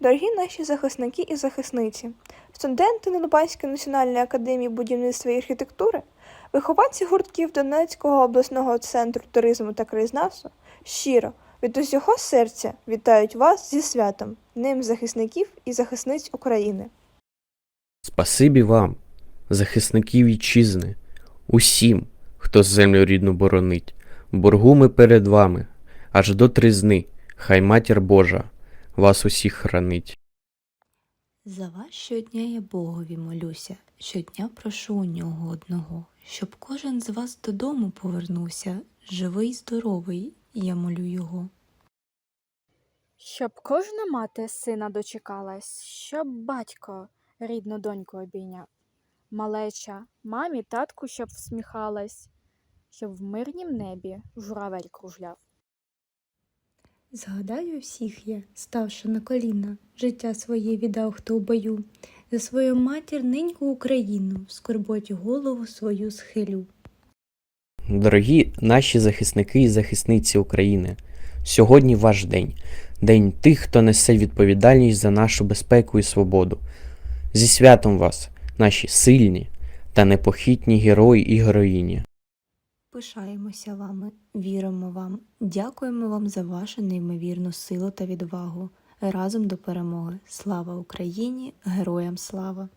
Дорогі наші захисники і захисниці, студенти Нелубанської національної академії будівництва і архітектури, вихованці гуртків Донецького обласного центру туризму та краєзнавства щиро від усього серця вітають вас зі святом, Днем захисників і захисниць України. Спасибі вам, захисники вітчизни, усім, хто землю рідну боронить. Боргу ми перед вами, аж до тризни, хай матір Божа вас усіх хранить. За вас щодня я Богові молюся, щодня прошу у нього одного, щоб кожен з вас додому повернувся, живий, здоровий, я молю його. Щоб кожна мати сина дочекалась, щоб батько рідну доньку обійняв. Малеча, мамі, татку, щоб всміхалась, щоб в мирнім небі журавель кружляв. Згадаю всіх я, ставши на коліна, життя своє віддав хто у бою, за свою матір неньку Україну, в скорботі голову свою схилю. Дорогі наші захисники і захисниці України, сьогодні ваш день, день тих, хто несе відповідальність за нашу безпеку і свободу. Зі святом вас, наші сильні та непохитні герої і героїні. Пишаємося вами, віримо вам, дякуємо вам за вашу неймовірну силу та відвагу. Разом до перемоги. Слава Україні! Героям слава!